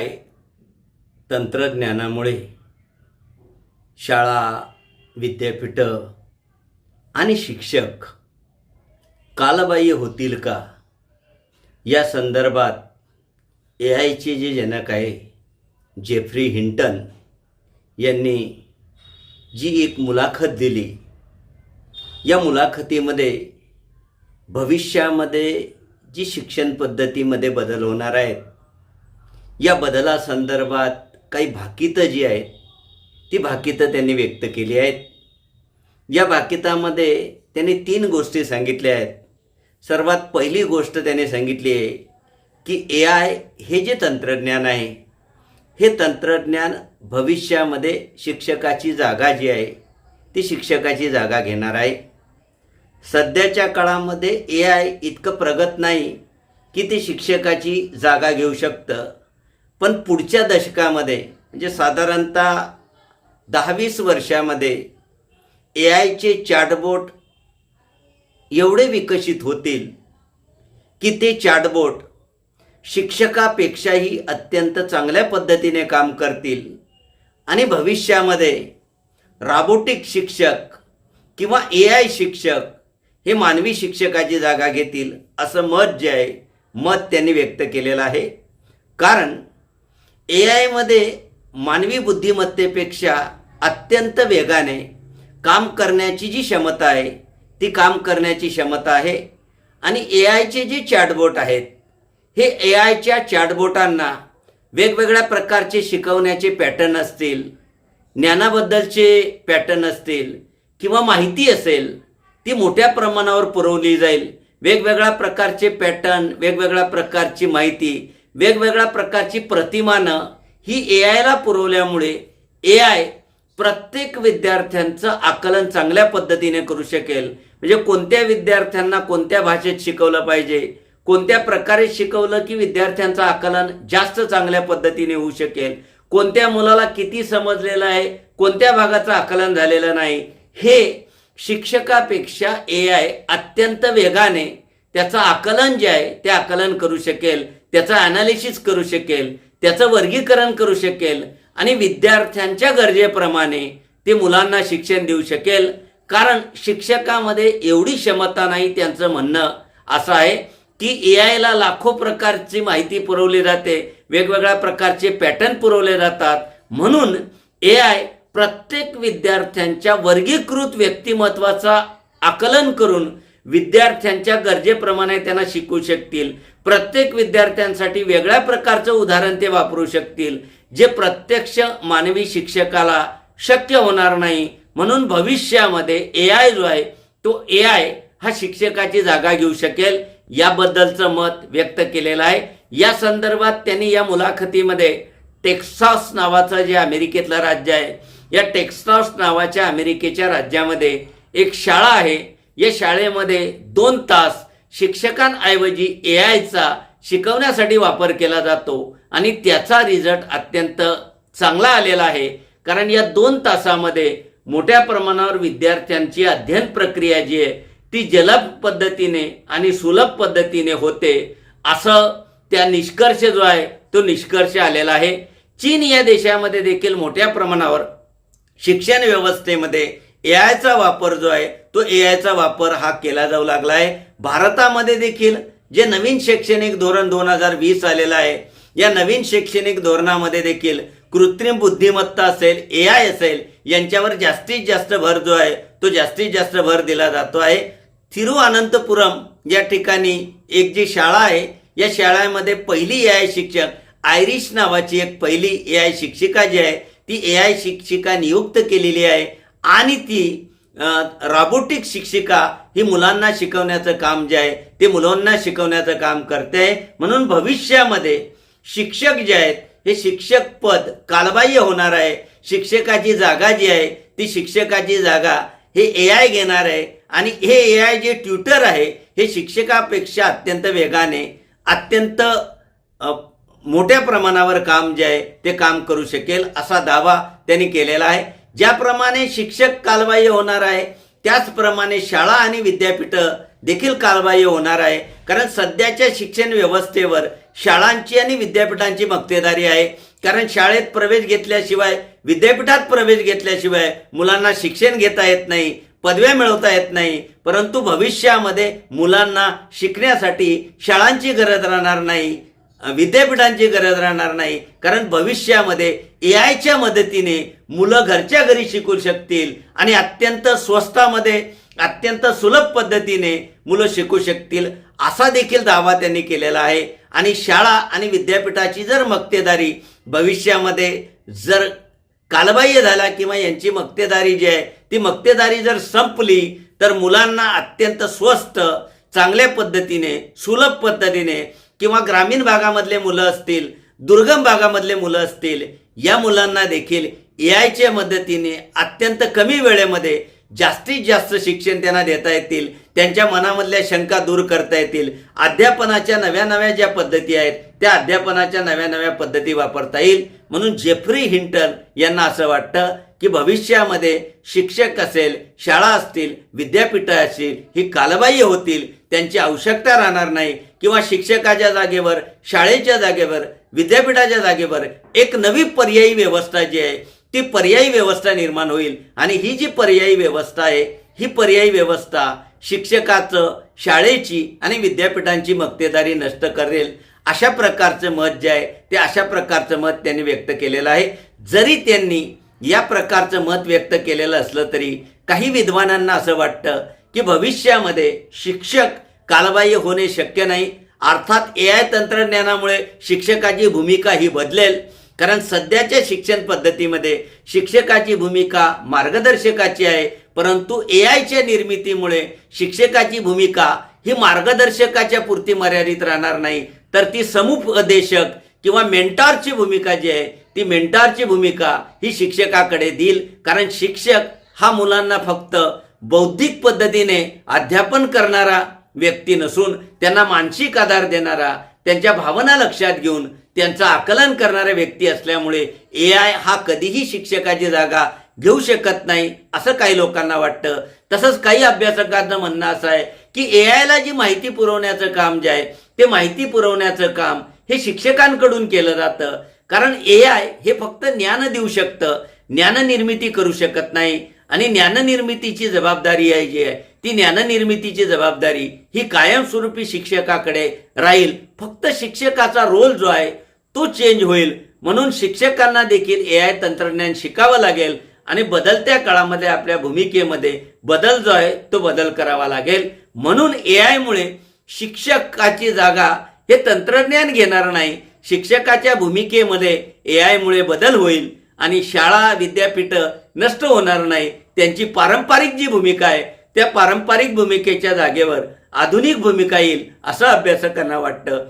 I तंत्रज्ञानामुळे शाळा विद्यापीठं आणि शिक्षक कालबाह्य होतील का? या संदर्भात ए आयचे जे जनक आहे जेफ्री हिंटन यांनी जी एक मुलाखत दिली या मुलाखतीमध्ये भविष्यामध्ये जी शिक्षण पद्धतीमध्ये बदल होणार आहेत या बदलासंदर्भात काही भाकितं जी आहेत ती भाकितं त्यांनी व्यक्त केली आहेत. या भाकितामध्ये त्यांनी तीन गोष्टी सांगितल्या आहेत. सर्वात पहिली गोष्ट त्याने सांगितली आहे की ए आय हे जे तंत्रज्ञान आहे हे तंत्रज्ञान भविष्यामध्ये शिक्षकाची जागा जी आहे ती शिक्षकाची जागा घेणार आहे. सध्याच्या काळामध्ये ए आय इतकं प्रगत नाही की ते शिक्षकाची जागा घेऊ शकतं. पण पुढच्या दशकामध्ये म्हणजे साधारणतः दहावीस वर्षामध्ये ए आयचे चॅटबोट एवढे विकसित होतील की ते चॅटबोट शिक्षकापेक्षाही अत्यंत चांगल्या पद्धतीने काम करतील. आणि भविष्यामध्ये राबोटिक शिक्षक किंवा ए आय शिक्षक हे मानवी शिक्षकाची जागा घेतील असं मत जे आहे मत त्यांनी व्यक्त केलेलं आहे. कारण ए आयमध्ये मानवी बुद्धिमत्तेपेक्षा अत्यंत वेगाने काम करण्याची जी क्षमता आहे ती काम करण्याची क्षमता आहे. आणि ए आयचे जे चॅटबोट आहेत हे ए आयच्या चॅटबोटांना वेगवेगळ्या प्रकारचे शिकवण्याचे पॅटर्न असतील ज्ञानाबद्दलचे पॅटर्न असतील किंवा माहिती असेल ती मोठ्या प्रमाणावर पुरवली जाईल. वेगवेगळ्या प्रकारचे पॅटर्न वेगवेगळ्या प्रकारची माहिती वेगवेगळ्या प्रकारची प्रतिमानं ही ए आयला पुरवल्यामुळे ए आय प्रत्येक विद्यार्थ्यांचं आकलन चांगल्या पद्धतीने करू शकेल. म्हणजे कोणत्या विद्यार्थ्यांना कोणत्या भाषेत शिकवलं पाहिजे कोणत्या प्रकारे शिकवलं की विद्यार्थ्यांचं आकलन जास्त चांगल्या पद्धतीने होऊ शकेल कोणत्या मुलाला किती समजलेलं आहे कोणत्या भागाचं आकलन झालेलं नाही हे शिक्षकापेक्षा ए आय अत्यंत वेगाने त्याचं आकलन जे आहे ते आकलन करू शकेल. त्याचं ॲनालिसिस करू शकेल त्याचं वर्गीकरण करू शकेल आणि विद्यार्थ्यांच्या गरजेप्रमाणे ते मुलांना शिक्षण देऊ शकेल. कारण शिक्षकामध्ये एवढी क्षमता नाही त्यांचं म्हणणं. असं आहे की ए आयला लाखो प्रकारची माहिती पुरवली जाते वेगवेगळ्या प्रकारचे पॅटर्न पुरवले जातात. म्हणून ए आय प्रत्येक विद्यार्थ्यांच्या वर्गीकृत व्यक्तिमत्वाचा आकलन करून विद्यार्थ्यांच्या गरजेप्रमाणे त्यांना शिकू शकतील. प्रत्येक विद्यार्थ्यांसाठी वेगळ्या प्रकारचं उदाहरण ते वापरू शकतील जे प्रत्यक्ष मानवी शिक्षकाला शक्य होणार नाही. म्हणून भविष्यामध्ये ए आय जो आहे तो ए आय हा शिक्षकाची जागा घेऊ शकेल. याबद्दलचं मत व्यक्त केलेलं आहे. या संदर्भात त्यांनी या मुलाखतीमध्ये टेक्सास नावाचं जे अमेरिकेतलं राज्य आहे या टेक्सास नावाच्या अमेरिकेच्या राज्यामध्ये एक शाळा आहे. या शाळेमध्ये दोन तास शिक्षकांऐवजी ए आयचा शिकवण्यासाठी वापर केला जातो आणि त्याचा रिझल्ट अत्यंत चांगला आलेला आहे. कारण या दोन तासामध्ये मोठ्या प्रमाणावर विद्यार्थ्यांची अध्ययन प्रक्रिया जी आहे ती जलद पद्धतीने आणि सुलभ पद्धतीने होते. असं त्या निष्कर्ष जो आहे तो निष्कर्ष आलेला आहे. चीन या देशामध्ये देखील मोठ्या प्रमाणावर शिक्षण व्यवस्थेमध्ये ए आयचा वापर जो आहे तो ए आयचा वापर हा केला जाऊ लागला आहे. भारतामध्ये देखील जे नवीन शैक्षणिक धोरण दोन हजार वीस आलेलं आहे या नवीन शैक्षणिक धोरणामध्ये देखील कृत्रिम बुद्धिमत्ता असेल ए आय असेल यांच्यावर जास्तीत जास्त भर जो आहे तो जास्तीत जास्त भर दिला जातो आहे. थिरुअनंतपुरम या ठिकाणी एक जी शाळा आहे या शाळेमध्ये पहिली ए आय शिक्षक आयरिश नावाची एक पहिली ए आय शिक्षिका जी आहे ती ए आय शिक्षिका नियुक्त केलेली आहे. आणि ती राबोटिक शिक्षिका ही मुलांना शिकवण्याचं काम जे आहे ते मुलांना शिकवण्याचं काम करते. आहे म्हणून भविष्यामध्ये शिक्षक जे आहेत हे शिक्षक पद कालबाह्य होणार आहे. शिक्षकाची जागा जी आहे ती शिक्षकाची जागा हे ए आय घेणार आहे. आणि हे ए आय जे ट्युटर आहे हे शिक्षकापेक्षा अत्यंत वेगाने अत्यंत मोठ्या प्रमाणावर काम जे आहे ते काम करू शकेल असा दावा त्यांनी केलेला आहे. ज्याप्रमाणे शिक्षक कालबाह्य होणार आहे त्याचप्रमाणे शाळा आणि विद्यापीठं देखील कालबाह्य होणार आहे. कारण सध्याच्या शिक्षण व्यवस्थेवर शाळांची आणि विद्यापीठांची मक्तेदारी आहे. कारण शाळेत प्रवेश घेतल्याशिवाय विद्यापीठात प्रवेश घेतल्याशिवाय मुलांना शिक्षण घेता येत नाही पदव्या मिळवता येत नाही. परंतु भविष्यामध्ये मुलांना शिकण्यासाठी शाळांची गरज राहणार नाही. विद्यापीठांची गरज राहणार नाही. कारण भविष्यामध्ये ए आयच्या मदतीने मुलं घरच्या घरी शिकू शकतील आणि अत्यंत स्वस्तामध्ये अत्यंत सुलभ पद्धतीने मुलं शिकू शकतील असा देखील दावा त्यांनी केलेला आहे. आणि शाळा आणि विद्यापीठाची जर मक्तेदारी भविष्यामध्ये जर कालबाह्य झाला किंवा यांची मक्तेदारी जी आहे ती मक्तेदारी जर संपली तर मुलांना अत्यंत स्वस्त चांगल्या पद्धतीने सुलभ पद्धतीने किंवा ग्रामीण भागामधले मुलं असतील दुर्गम भागामधले मुलं असतील या मुलांना देखील ए आयच्या मदतीने अत्यंत कमी वेळेमध्ये जास्तीत जास्त शिक्षण त्यांना देता येतील त्यांच्या मनामधल्या शंका दूर करता येतील. अध्यापनाच्या नव्या नव्या ज्या पद्धती आहेत त्या अध्यापनाच्या नव्या नव्या पद्धती वापरता येईल. म्हणून जेफ्री हिंटन यांना असं वाटतं की भविष्यामध्ये शिक्षक असेल शाळा असतील विद्यापीठं असतील ही कालबाह्य होतील त्यांची आवश्यकता राहणार नाही. किंवा शिक्षकाच्या जागेवर शाळेच्या जागेवर विद्यापीठाच्या जागेवर एक नवी पर्यायी व्यवस्था जी आहे ती पर्यायी व्यवस्था निर्माण होईल. आणि ही जी पर्यायी व्यवस्था आहे ही पर्यायी व्यवस्था शिक्षकाचं शाळेची आणि विद्यापीठांची मक्तेदारी नष्ट करेल. अशा प्रकारचं मत जे आहे ते अशा प्रकारचं मत त्यांनी व्यक्त केलेलं आहे. जरी त्यांनी या प्रकारचं मत व्यक्त केलेलं असलं तरी काही विद्वानांना असं वाटतं की भविष्यामध्ये शिक्षक कालबाह्य होणे शक्य नाही. अर्थात ए आय तंत्रज्ञानामुळे शिक्षकाची भूमिका ही बदलेल. कारण सध्याच्या शिक्षण पद्धतीमध्ये शिक्षकाची भूमिका मार्गदर्शकाची आहे. परंतु ए आयच्या निर्मितीमुळे शिक्षकाची भूमिका ही मार्गदर्शकाच्या पुरती मर्यादित राहणार नाही. तर ती समुपदेशक किंवा मेंटॉरची भूमिका जी आहे ती मेंटारची भूमिका ही शिक्षकाकडे देईल. कारण शिक्षक हा मुलांना फक्त बौद्धिक पद्धतीने अध्यापन करणारा व्यक्ती नसून त्यांना मानसिक आधार देणारा त्यांच्या भावना लक्षात घेऊन त्यांचं आकलन करणारा व्यक्ती असल्यामुळे ए आय हा कधीही शिक्षकाची जागा घेऊ शकत नाही असं काही लोकांना वाटतं. तसंच काही अभ्यासकांचं म्हणणं असं आहे की ए आयला जी माहिती पुरवण्याचं काम जे आहे ते माहिती पुरवण्याचं काम हे शिक्षकांकडून केलं जातं. कारण ए आय हे फक्त ज्ञान देऊ शकतं. ज्ञाननिर्मिती करू शकत नाही. आणि ज्ञाननिर्मितीची जबाबदारी आहे जी आहे ती ज्ञाननिर्मितीची जबाबदारी ही कायमस्वरूपी शिक्षकाकडे राहील. फक्त शिक्षकाचा रोल जो आहे तो चेंज होईल. म्हणून शिक्षकांना देखील ए आय तंत्रज्ञान शिकावं लागेल. आणि बदलत्या काळामध्ये आपल्या भूमिकेमध्ये बदल जो आहे तो बदल करावा लागेल. म्हणून ए आयमुळे शिक्षकाची जागा हे तंत्रज्ञान घेणार नाही. शिक्षकाच्या भूमिकेमध्ये ए आयमुळे बदल होईल आणि शाळा विद्यापीठं नष्ट होणार नाही त्यांची पारंपरिक जी भूमिका आहे त्या पारंपरिक भूमिकेच्या जागेवर आधुनिक भूमिका येईल असं अभ्यासकांना वाटतं.